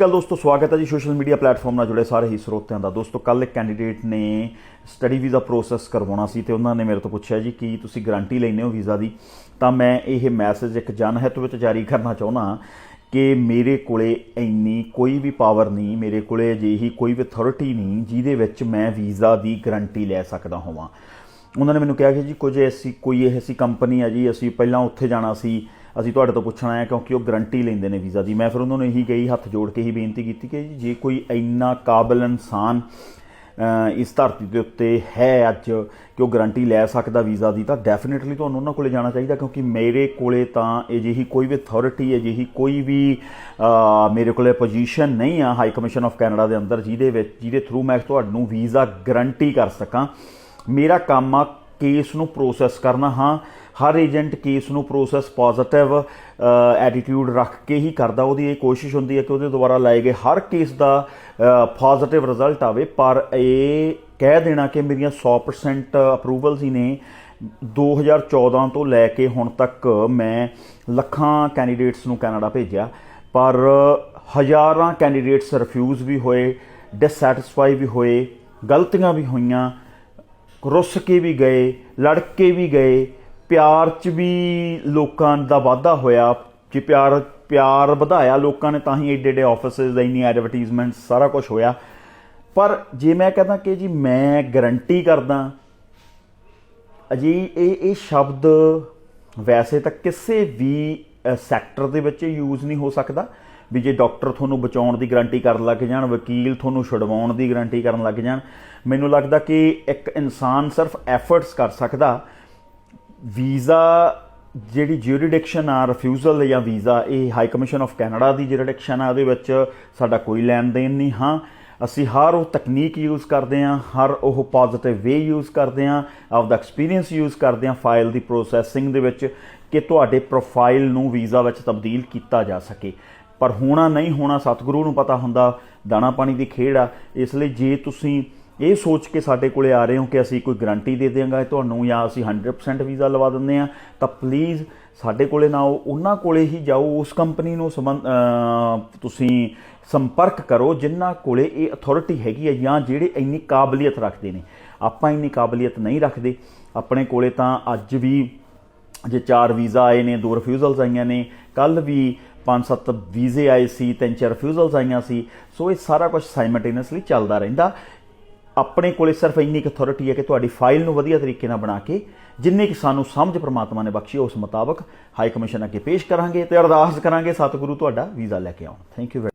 ਗੱਲ ਦੋਸਤੋ, ਸਵਾਗਤ ਹੈ ਜੀ ਸੋਸ਼ਲ ਮੀਡੀਆ ਪਲੇਟਫਾਰਮ ਨਾਲ ਜੁੜੇ ਸਾਰੇ ਹੀ ਸਰੋਤਿਆਂ ਦਾ। ਦੋਸਤੋ ਕੱਲ ਇੱਕ ਕੈਂਡੀਡੇਟ ਨੇ ਸਟੱਡੀ ਵੀਜ਼ਾ ਪ੍ਰੋਸੈਸ ਕਰਵਾਉਣਾ ਸੀ ਤੇ ਉਹਨਾਂ ਨੇ ਮੇਰੇ ਤੋਂ ਪੁੱਛਿਆ ਜੀ ਕੀ ਤੁਸੀਂ ਗਾਰੰਟੀ ਲੈਂਦੇ ਹੋ ਵੀਜ਼ਾ ਦੀ? ਤਾਂ ਮੈਂ ਇਹ ਮੈਸੇਜ ਇੱਕ ਜਨਹਿਤ ਵਿੱਚ ਜਾਰੀ ਕਰਨਾ ਚਾਹੁੰਦਾ ਕਿ ਮੇਰੇ ਕੋਲੇ ਇੰਨੀ ਕੋਈ ਵੀ ਪਾਵਰ ਨਹੀਂ, ਮੇਰੇ ਕੋਲੇ ਅਜਿਹੀ ਕੋਈ ਵੀ ਅਥਾਰਟੀ ਨਹੀਂ ਜਿਹਦੇ ਵਿੱਚ ਮੈਂ ਵੀਜ਼ਾ ਦੀ ਗਾਰੰਟੀ ਲੈ ਸਕਦਾ ਹੋਵਾਂ। ਉਹਨਾਂ ਨੇ ਮੈਨੂੰ ਕਿਹਾ ਕਿ ਜੀ ਕੁਝ ਐਸੀ, ਕੋਈ ਇਹ ਐਸੀ ਕੰਪਨੀ ਹੈ ਜੀ, ਅਸੀਂ ਪਹਿਲਾਂ ਉੱਥੇ ਜਾਣਾ ਸੀ ਅਸੀਂ ਤੁਹਾਡੇ ਤੋਂ ਪੁੱਛਣਾ ਹੈ ਕਿਉਂਕਿ ਉਹ ਗਰੰਟੀ ਲੈਂਦੇ ਨੇ ਵੀਜ਼ਾ ਦੀ। ਮੈਂ ਫਿਰ ਉਹਨਾਂ ਨੂੰ ਇਹੀ ਕਹੀ, ਹੱਥ ਜੋੜ ਕੇ ਹੀ ਬੇਨਤੀ ਕੀਤੀ ਕਿ ਜੇ ਕੋਈ ਇੰਨਾ ਕਾਬਲ ਇਨਸਾਨ ਇਸ ਧਰਤੀ ਦੇ ਉੱਤੇ ਹੈ ਅੱਜ ਕਿ ਉਹ ਗਾਰੰਟੀ ਲੈ ਸਕਦਾ ਵੀਜ਼ਾ ਦੀ, ਤਾਂ ਡੈਫੀਨਿਟਲੀ ਤੁਹਾਨੂੰ ਉਹਨਾਂ ਕੋਲੇ ਜਾਣਾ ਚਾਹੀਦਾ ਕਿਉਂਕਿ ਮੇਰੇ ਕੋਲੇ ਤਾਂ ਅਜਿਹੀ ਕੋਈ ਵੀ ਅਥਾਰਟੀ ਅਜਿਹੀ ਕੋਈ ਵੀ ਮੇਰੇ ਕੋਲੇ ਪੋਜੀਸ਼ਨ ਨਹੀਂ ਆ ਹਾਈ ਕਮਿਸ਼ਨ ਆਫ ਕੈਨੇਡਾ ਦੇ ਅੰਦਰ, ਜਿਹਦੇ ਵਿੱਚ, ਜਿਹਦੇ ਥਰੂ ਮੈਂ ਤੁਹਾਨੂੰ ਵੀਜ਼ਾ ਗਾਰੰਟੀ ਕਰ ਸਕਾਂ। ਮੇਰਾ ਕੰਮ ਆ ਕੇਸ ਨੂੰ ਪ੍ਰੋਸੈਸ ਕਰਨਾ, ਹਾਂ। ਹਰ ਏਜੰਟ ਕੇਸ ਨੂੰ ਪ੍ਰੋਸੈਸ ਪੋਜ਼ਿਟਿਵ ਐਟੀਟਿਊਡ ਰੱਖ ਕੇ ਹੀ ਕਰਦਾ। ਉਹਦੀ ਇਹ ਕੋਸ਼ਿਸ਼ ਹੁੰਦੀ ਹੈ ਕਿ ਉਹਦੇ ਦੁਆਰਾ ਲਾਏ ਗਏ ਹਰ ਕੇਸ ਦਾ ਪੋਜ਼ਿਟਿਵ ਰਿਜ਼ਲਟ ਆਵੇ। ਪਰ ਇਹ ਕਹਿ ਦੇਣਾ ਕਿ ਮੇਰੀਆਂ 100% ਅਪਰੂਵਲਸ ਹੀ ਨੇ। 2014 ਤੋਂ ਲੈ ਕੇ ਹੁਣ ਤੱਕ ਮੈਂ ਲੱਖਾਂ ਕੈਂਡੀਡੇਟਸ ਨੂੰ ਕੈਨੇਡਾ ਭੇਜਿਆ। ਪਰ ਹਜ਼ਾਰਾਂ ਕੈਂਡੀਡੇਟਸ ਰਿਫਿਊਜ਼ ਵੀ ਹੋਏ ਡਿਸਸੈਟੀਸਫਾਈ ਵੀ ਹੋਏ, ਗਲਤੀਆਂ ਵੀ ਹੋਈਆਂ, ਰੁੱਸ ਕੇ ਵੀ ਗਏ ਲੜ ਕੇ ਵੀ ਗਏ। ਪਿਆਰ 'ਚ ਵੀ ਲੋਕਾਂ ਦਾ ਵਾਧਾ ਹੋਇਆ। ਜੇ ਪਿਆਰ ਪਿਆਰ ਵਧਾਇਆ ਲੋਕਾਂ ਨੇ ਤਾਂ ਹੀ ਏਡੇ ਏਡੇ ਆਫਿਸਿਸ ਇੰਨੀ ਐਡਵਰਟਾਈਜ਼ਮੈਂਟ ਸਾਰਾ ਕੁਝ ਹੋਇਆ। ਪਰ ਜੇ ਮੈਂ ਕਹਿੰਦਾ ਕਿ ਜੀ ਮੈਂ ਗਾਰੰਟੀ ਕਰਦਾ, ਅਜੀ ਇਹ ਇਹ ਸ਼ਬਦ ਵੈਸੇ ਤਾਂ ਕਿਸੇ ਵੀ ਸੈਕਟਰ ਦੇ ਵਿੱਚ ਯੂਜ਼ ਨਹੀਂ ਹੋ ਸਕਦਾ। ਵੀ ਜੇ ਡਾਕਟਰ ਤੁਹਾਨੂੰ ਬਚਾਉਣ ਦੀ ਗਾਰੰਟੀ ਕਰਨ ਲੱਗ ਜਾਣ, ਵਕੀਲ ਤੁਹਾਨੂੰ ਛੁਡਵਾਉਣ ਦੀ ਗਾਰੰਟੀ ਕਰਨ ਲੱਗ ਜਾਣ, ਮੈਨੂੰ ਲੱਗਦਾ ਕਿ ਇੱਕ ਇਨਸਾਨ ਸਿਰਫ ਐਫਰਟਸ ਕਰ ਸਕਦਾ। ਵੀਜ਼ਾ ਜਿਹੜੀ ਜੂਰੀਡਿਕਸ਼ਨ ਆ ਰਿਫਿਊਜ਼ਲ ਜਾਂ ਵੀਜ਼ਾ, ਇਹ ਹਾਈ ਕਮਿਸ਼ਨ ਆਫ ਕੈਨੇਡਾ ਦੀ ਜੂਰੀਡਿਕਸ਼ਨ ਆ, ਉਹਦੇ ਵਿੱਚ ਸਾਡਾ ਕੋਈ ਲੈਣ ਦੇਣ ਨਹੀਂ, ਹਾਂ। ਅਸੀਂ ਹਰ ਉਹ ਤਕਨੀਕ ਯੂਜ਼ ਕਰਦੇ ਹਾਂ, ਹਰ ਉਹ ਪੋਜ਼ਿਟਿਵ ਵੇ ਯੂਜ਼ ਕਰਦੇ ਹਾਂ, ਆਪਦਾ ਐਕਸਪੀਰੀਅੰਸ ਯੂਜ਼ ਕਰਦੇ ਹਾਂ ਫਾਈਲ ਦੀ ਪ੍ਰੋਸੈਸਿੰਗ ਦੇ ਵਿੱਚ ਕਿ ਤੁਹਾਡੇ ਪ੍ਰੋਫਾਈਲ ਨੂੰ ਵੀਜ਼ਾ ਵਿੱਚ ਤਬਦੀਲ ਕੀਤਾ ਜਾ ਸਕੇ। ਪਰ ਹੋਣਾ ਨਹੀਂ ਹੋਣਾ, ਸਤਿਗੁਰੂ ਨੂੰ ਪਤਾ ਹੁੰਦਾ, ਦਾਣਾ ਪਾਣੀ ਦੀ ਖੇਡ ਆ। ਇਸ ਲਈ ਜੇ ਤੁਸੀਂ ਇਹ ਸੋਚ ਕੇ ਸਾਡੇ ਕੋਲੇ ਆ ਰਹੇ ਹੋ ਕਿ ਅਸੀਂ ਕੋਈ ਗਾਰੰਟੀ ਦੇ ਦੇਵਾਂਗਾ ਤੁਹਾਨੂੰ ਜਾਂ ਅਸੀਂ 100% ਵੀਜ਼ਾ ਲਵਾ ਦਿੰਦੇ ਆ ਤਾਂ ਪਲੀਜ਼ ਸਾਡੇ ਕੋਲੇ ਨਾ ਆਓ, ਉਹਨਾਂ ਕੋਲੇ ਹੀ ਜਾਓ, ਉਸ ਕੰਪਨੀ ਨੂੰ ਸੰਬੰਧ ਤੁਸੀਂ ਸੰਪਰਕ ਕਰੋ ਜਿਨ੍ਹਾਂ ਕੋਲੇ ਇਹ ਅਥਾਰਟੀ ਹੈਗੀ ਹੈ ਜਾਂ ਜਿਹੜੇ ਇੰਨੀ ਕਾਬਲੀਅਤ ਰੱਖਦੇ ਨੇ। ਆਪਾਂ ਇੰਨੀ ਕਾਬਲੀਅਤ ਨਹੀਂ ਰੱਖਦੇ। ਆਪਣੇ ਕੋਲੇ ਤਾਂ ਅੱਜ ਵੀ ਜੇ ਚਾਰ ਵੀਜ਼ਾ ਆਏ ਨੇ, ਦੋ ਰਿਫਿਊਜ਼ਲਸ ਆਈਆਂ ਨੇ, ਕੱਲ ਵੀ ਪੰਜ ਸੱਤ ਵੀਜ਼ੇ ਆਏ ਸੀ ਤਿੰਨ ਚਾਰ ਰਿਫਿਊਜ਼ਲਸ ਆਈਆਂ ਸੀ। ਸੋ ਇਹ ਸਾਰਾ ਕੁਝ ਸਾਈਮਲਟੇਨੀਅਸਲੀ ਚੱਲਦਾ ਰਹਿੰਦਾ। ਆਪਣੇ ਕੋਲੇ ਸਿਰਫ ਇੰਨੀ ਕੁ ਅਥਾਰਟੀ ਹੈ ਕਿ ਤੁਹਾਡੀ ਫਾਈਲ ਨੂੰ ਵਧੀਆ ਤਰੀਕੇ ਨਾਲ ਬਣਾ ਕੇ ਜਿੰਨੇ ਕਿ ਸਾਨੂੰ ਸਮਝ ਪ੍ਰਮਾਤਮਾ ਨੇ ਬਖਸ਼ੀ, ਉਸ ਮੁਤਾਬਕ ਹਾਈ ਕਮਿਸ਼ਨ ਅੱਗੇ ਪੇਸ਼ ਕਰਾਂਗੇ ਤੇ ਅਰਦਾਸ ਕਰਾਂਗੇ, ਸਤਿਗੁਰੂ ਤੁਹਾਡਾ ਵੀਜ਼ਾ ਲੈ ਕੇ ਆਉਣ। Thank you